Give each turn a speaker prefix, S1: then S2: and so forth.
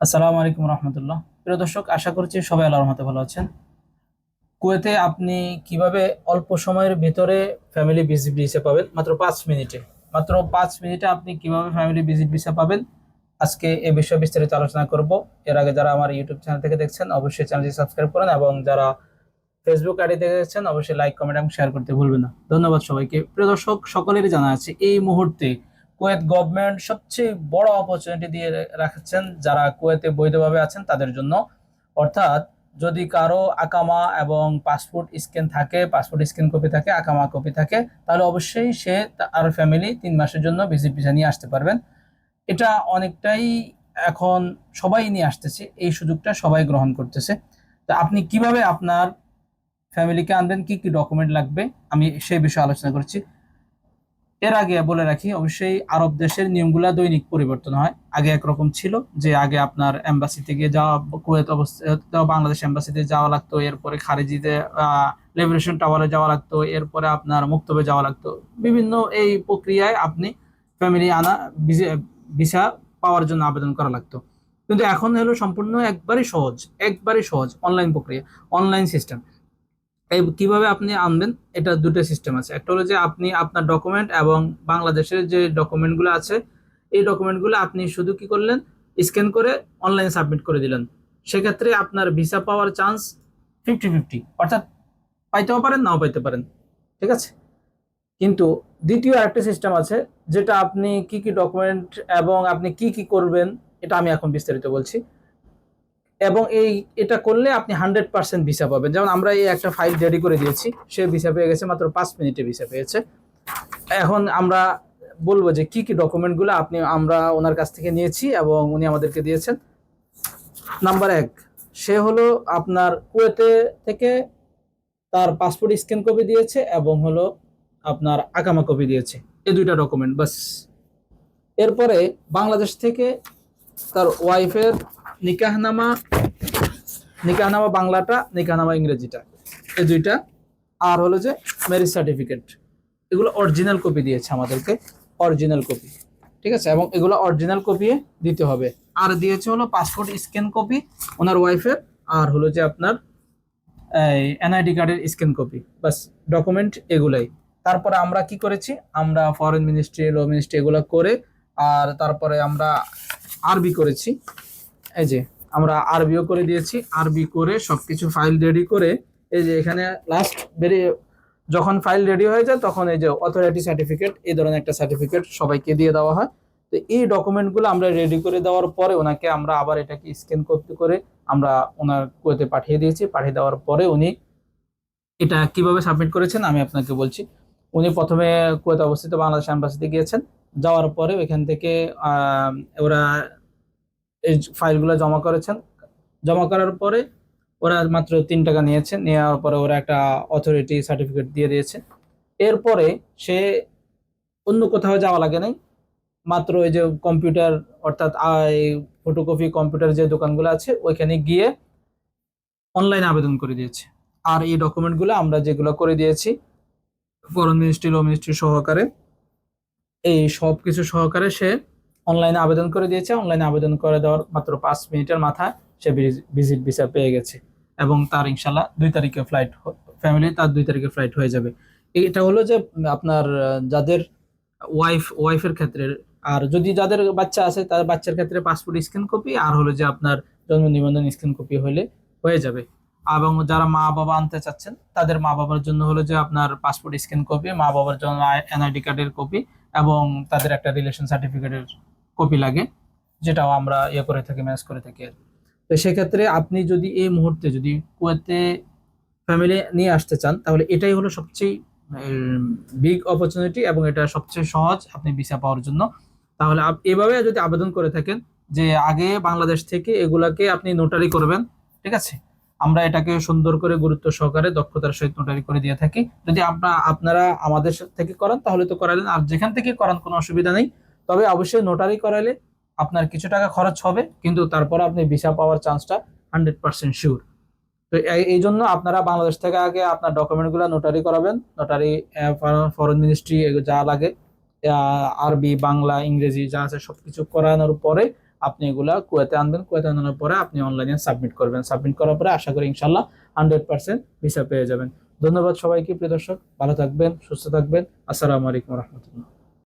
S1: আসসালামু আলাইকুম রহমতুল্লাহ। প্রিয় দর্শক, আশা করছি সবাই আল্লাহর রহমতে ভালো আছেন। কুয়েতে আপনি কীভাবে অল্প সময়ের ভিতরে ফ্যামিলি ভিজিট ভিসা পাবেন? মাত্র পাঁচ মিনিটে। মাত্র পাঁচ মিনিটে আপনি কীভাবে ফ্যামিলি ভিজিট ভিসা পাবেন? আজকে এ বিষয়ে বিস্তারিত আলোচনা করব। এর আগে যারা আমার ইউটিউব চ্যানেল থেকে দেখছেন, অবশ্যই চ্যানেলটি সাবস্ক্রাইব করেন এবং যারা ফেসবুক আইডি থেকে দেখছেন, অবশ্যই লাইক কমেন্ট এবং শেয়ার করতে ভুলবেন না। ধন্যবাদ সবাইকে। প্রিয় দর্শক, সকলেরই জানা আছে, এই মুহূর্তে কুয়েত গভর্নমেন্ট সবচেয়ে বড় অপরচুনিটি দিয়ে রাখছেন, যারা কুয়েতে বৈধভাবে আছেন, তাদের জন্য। অর্থাৎ যদি কারও আকামা এবং পাসপোর্ট স্ক্যান থাকে, পাসপোর্ট স্ক্যান কপি থাকে, আকামা কপি থাকে, তাহলে অবশ্যই সে আর ফ্যামিলি তিন মাসের জন্য ভিজিট ভিসা নিয়ে আসতে পারবেন। এটা অনেকটাই এখন সবাই নিয়ে আসতেছে, এই সুযোগটা সবাই গ্রহণ করতেছে। তা আপনি কীভাবে আপনার ফ্যামিলিকে আনবেন, কি কি ডকুমেন্ট লাগবে, আমি সেই বিষয়ে আলোচনা করছি। এর আগে বলে রাখি, অবশ্যই আরব দেশের নিয়মগুলা দৈনিক পরিবর্তন হয়। আগে একরকম ছিল যে আগে আপনার এম্বাসি থেকে যাওয়া, কুয়েত অবস্থা বাংলাদেশ এম্বাসিতে যাওয়া লাগতো, এরপরে খারিজিতে লিবারেশন টাওয়ারে যাওয়া লাগতো, এরপরে আপনার মুক্তবে যাওয়া লাগতো। বিভিন্ন এই প্রক্রিয়ায় আপনি ফ্যামিলি আনা ভিসা পাওয়ার জন্য আবেদন করা লাগতো। কিন্তু এখন হলো সম্পূর্ণ একবারই সহজ একবারই সহজ অনলাইন প্রক্রিয়া অনলাইন সিস্টেম এই কীভাবে আপনি আনবেন, এটা দুটো সিস্টেম আছে। একটা হলো যে আপনি আপনার ডকুমেন্ট এবং বাংলাদেশের যে ডকুমেন্টগুলো আছে, এই ডকুমেন্টগুলো আপনি শুধু কি করলেন স্ক্যান করে অনলাইন সাবমিট করে দিলেন। সেক্ষেত্রে আপনার ভিসা পাওয়ার চান্স ফিফটি ফিফটি অর্থাৎ পাইতেও পারেন, নাও পাইতে পারেন। ঠিক আছে? কিন্তু দ্বিতীয় আরেকটা সিস্টেম আছে, যেটা আপনি কি কি ডকুমেন্ট এবং আপনি কি কি করবেন, এটা আমি এখন বিস্তারিত বলছি। এবং এই, এটা করলে আপনি হান্ড্রেড পার্সেন্ট ভিসা পাবেন। যেমন আমরা এই একটা ফাইল রেডি করে দিয়েছি, সে ভিসা পেয়ে গেছে মাত্র পাঁচ মিনিটে ভিসা পেয়েছে। এখন আমরা বলব যে কি কি ডকুমেন্টগুলো আপনি, আমরা ওনার কাছ থেকে নিয়েছি এবং উনি আমাদেরকে দিয়েছেন। নাম্বার এক, সে হলো আপনার কুয়েতে থেকে তার পাসপোর্ট স্ক্যান কপি দিয়েছে এবং হলো আপনার আকামা কপি দিয়েছে। এই দুইটা ডকুমেন্ট বাস। এরপরে বাংলাদেশ থেকে তার ওয়াইফের নিকাহনামা নিকাহনামা বাংলাটা নিকাহনামা ইংরেজিটা। এই দুইটা। আর হলো যে ম্যারেজ সার্টিফিকেট এগুলো অরিজিনাল কপি দিয়েছে আমাদেরকে। অরিজিনাল কপি ঠিক আছে? এবং এগুলো অরিজিনাল কপি দিতে হবে। আর দিয়েছে হলো পাসপোর্ট স্ক্যান কপি ওনার ওয়াইফের আর হলো যে আপনার, এই এনআইডি কার্ডের স্ক্যান কপি বাস ডকুমেন্ট এগুলাই। তারপরে আমরা কি করেছি? আমরা ফরেন মিনিস্ট্রি ল মিনিস্ট্রি এগুলো করে, আর তারপরে আমরা আরবি করেছি। এই যে, আমরা আরবিও করে দিয়েছি। আরবি করে সবকিছু ফাইল রেডি করে এই যে এখানে লাস্ট বেরিয়ে যখন ফাইল রেডি হয়ে যায়, তখন এই যে অথরিটি সার্টিফিকেট এই ধরনের একটা সার্টিফিকেট সবাইকে দিয়ে দেওয়া হয়। তো এই ডকুমেন্টগুলো আমরা রেডি করে দেওয়ার পরে ওনাকে আমরা আবার এটাকে স্ক্যান করতে করে আমরা ওনার কুয়েতে পাঠিয়ে দিয়েছি। পাঠিয়ে দেওয়ার পরে উনি এটা কীভাবে সাবমিট করেছেন আমি আপনাকে বলছি। উনি প্রথমে কুয়েতে অবস্থিত বাংলাদেশ অ্যাম্বাসিতে গিয়েছেন। যাওয়ার পরে ওইখান থেকে ওরা এই ফাইলগুলো জমা করেছেন। জমা করার পরে ওরা মাত্র তিন টাকা নিয়েছে নেওয়ার পরে ওরা একটা অথরিটি সার্টিফিকেট দিয়ে দিয়েছে। এরপরে সে অন্য কোথাও যাওয়া লাগে নাই। মাত্র ওই যে কম্পিউটার অর্থাৎ ফটোকপি কম্পিউটার যে দোকানগুলো আছে, ওইখানে গিয়ে অনলাইনে আবেদন করে দিয়েছে। আর এই ডকুমেন্টগুলো আমরা যেগুলো করে দিয়েছি ফরেন মিনিস্ট্রি ল মিনিস্ট্রি সহকারে, এই সব কিছু সহকারে সে অনলাইনে আবেদন করে দিয়েছে। অনলাইনে আবেদন করে দেওয়ার মাত্র পাঁচ মিনিটের মাথায় সে ভিজিট ভিসা পেয়ে গেছে এবং তার ইনশাল্লাহ দুই তারিখে ফ্লাইট ফ্যামিলি তার দুই তারিখে ফ্লাইট হয়ে যাবে। এটা হলো যে আপনার যাদের ওয়াইফ ওয়াইফের ক্ষেত্রে আর যদি যাদের বাচ্চা আছে, তার বাচ্চার ক্ষেত্রে পাসপোর্ট স্ক্যান কপি আর হলো যে আপনার জন্ম নিবন্ধন স্ক্যান কপি হলে হয়ে যাবে। এবং যারা মা বাবা আনতে চাচ্ছেন, তাদের মা বাবার জন্য হলো যে আপনার পাসপোর্ট স্ক্যান কপি মা বাবার জন্য এনআইডি কার্ডের কপি এবং তাদের একটা রিলেশন সার্টিফিকেটের কপি লাগে। যেটাও আমরা ইয়ে করে থাকি ম্যানেজ করে থাকি আর। তো সেক্ষেত্রে আপনি যদি এই মুহূর্তে যদি কুয়েতে ফ্যামিলি নিয়ে আসতে চান, তাহলে এটাই হলো সবচেয়ে বিগ অপরচুনিটি এবং এটা সবচেয়ে সহজ আপনি ভিসা পাওয়ার জন্য। তাহলে এভাবে যদি আবেদন করে থাকেন যে আগে বাংলাদেশ থেকে এগুলাকে আপনি নোটারি করবেন, ঠিক আছে? আমরা এটাকে সুন্দর করে গুরুত্ব সহকারে, দক্ষতার সহিত নোটারি করে দিয়ে থাকি। যদি আপনারা আপনারা আমাদের থেকে করান, তাহলে তো করালেন। আর যেখান থেকে করান কোনো অসুবিধা নেই। তবে অবশ্যই নোটারি করালে আপনার কিছু টাকা খরচ হবে, কিন্তু তারপর আপনি ভিসা পাওয়ার চান্সটা হান্ড্রেড পার্সেন্ট শিওর তো এই- জন্য আপনারা বাংলাদেশ থেকে আগে আপনার ডকুমেন্টগুলো নোটারি করাবেন। নোটারি ফরেন মিনিস্ট্রি যা লাগে আরবি, বাংলা, ইংরেজি যা আছে সব কিছু করানোর পরে আপনি এগুলা কুয়েতে আনবেন। কুয়েতে আনানোর পরে আপনি অনলাইনে সাবমিট করবেন। সাবমিট করার পরে আশা করি ইনশাল্লাহ হান্ড্রেড পার্সেন্ট ভিসা পেয়ে যাবেন। ধন্যবাদ সবাইকে, প্রিয় দর্শক। ভালো থাকবেন, সুস্থ থাকবেন। আসসালামু আলাইকুম রহমতুল্লাহ।